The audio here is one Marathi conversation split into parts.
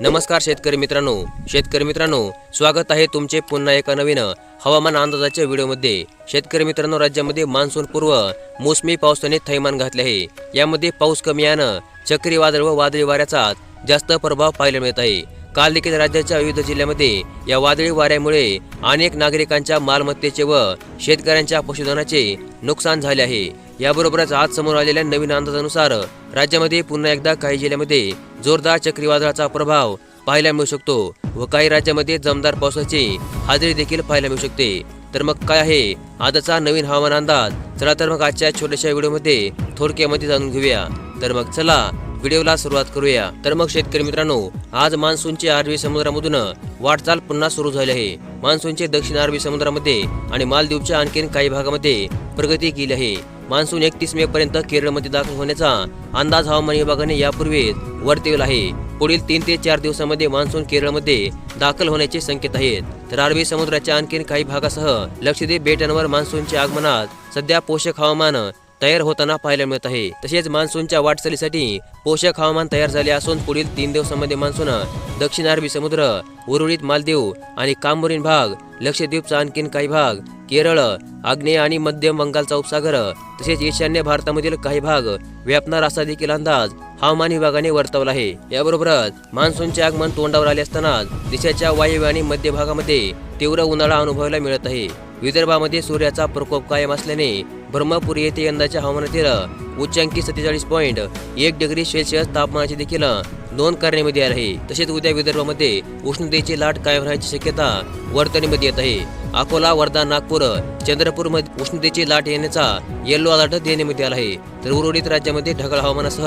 नमस्कार शेतकरी मित्रांनो. शेतकरी मित्रांनो स्वागत आहे तुमचे पुन्हा एका नवीन हवामान अंदाजाच्या व्हिडिओमध्ये. शेतकरी मित्रांनो राज्यामध्ये मान्सून पूर्व मोसमी पावसाने थैमान घातले आहे. यामध्ये पाऊस कमी यानं चक्रीवादळ व वादळी वाऱ्याचा जास्त प्रभाव पाहायला मिळत आहे. काल देखील राज्याच्या विविध जिल्ह्यामध्ये या वादळी वाऱ्यामुळे अनेक नागरिकांच्या मालमत्तेचे व शेतकऱ्यांच्या पशुधनाचे नुकसान झाले आहे. याबरोबरच आज समोर आलेल्या नवीन अंदाजानुसार राज्यामध्ये पुन्हा एकदा काही जिल्ह्यामध्ये जोरदार चक्रीवादळाचा प्रभाव पाहायला मिळू शकतो व काही राज्यामध्ये जमदार पावसाची हाजरी देखील पाहायला मिळू शकते. तर मग काय आहे? आजचा नवीन हवामान अंदाज. चला तर मग आजच्या छोट्याशा व्हिडिओमध्ये थोडक्यामध्ये जाणून घेऊया. तर मग चला व्हिडिओला सुरुवात करूया. तर मग शेतकरी मित्रांनो आज मान्सूनची अरबी समुद्रामधून वाटचाल पुन्हा सुरू झाली आहे. मान्सूनचे दक्षिण अरबी समुद्रामध्ये आणि मालदीवच्या आणखीन काही भागामध्ये प्रगती केली आहे. मान्सून एकतीस मे पर्यंत केरळमध्ये दाखल होण्याचा अंदाज हवामान विभागाने यापूर्वीच वर्तविला आहे. पुढील तीन ते चार दिवसामध्ये मान्सून केरळमध्ये दाखल होण्याचे संकेत आहेत. तर अरबी समुद्राच्या आणखीन काही भागासह लक्षद्वीप बेटांवर मान्सूनच्या आगमनात सध्या पोषक हवामान तयार होताना पाहायला मिळत आहे. तसेच मान्सूनच्या वाटचालीसाठी पोषक हवामान तयार झाले असून पुढील तीन दिवसांमध्ये मान्सून दक्षिण अरबी समुद्र उरुळीत मालदीव आणि कांबोरीन भाग लक्षद्वीपचा आणखीन काही भाग केरळ आग्नेय आणि मध्य बंगालचा उपसागर तसेच ईशान्य भारतामधील काही भाग व्यापणार असा देखील अंदाज हवामान विभागाने वर्तवला आहे. याबरोबरच मान्सूनचे आगमन तोंडावर आले असताना देशाच्या वायव्य आणि मध्य भागामध्ये तीव्र उन्हाळा अनुभवायला मिळत आहे. विदर्भामध्ये सूर्याचा प्रकोप कायम असल्याने ब्रह्मपुरी येथे यंदाच्या हवामानातील उच्चांकी सत्तेचाळीस पॉईंट एक डिग्री सेल्सिअस तापमानाची देखील नोंद करण्यामध्ये आली आहे. तसेच उद्या विदर्भामध्ये उष्णतेची लाट कायम राहण्याची शक्यता वर्तणीमध्ये येत आहे. अकोला वर्धा नागपूर चंद्रपूरमध्ये उष्णतेची लाट येण्याचा येल्लो अलर्ट देण्यामध्ये आला आहे. तर उर्वरित राज्यामध्ये ढगाळ हवामानासह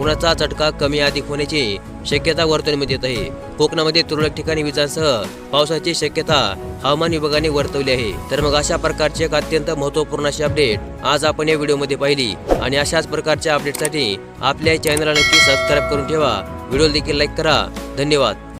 उन्हाचा चटका कमी अधिक होण्याची शक्यता वर्तणीमध्ये येत आहे. कोकणामध्ये तुरळक ठिकाणी विजांसह पावसाची शक्यता हवामान विभागाने वर्तवली आहे. तर मग अशा प्रकारची एक अत्यंत महत्त्वपूर्ण अशी अपडेट आज आपण या व्हिडिओमध्ये पाहिली. आणि अशाच प्रकारच्या अपडेटसाठी आपल्या चॅनलला नक्की सबस्क्राईब करून ठेवा. व्हिडिओ देखील लाईक करा. धन्यवाद.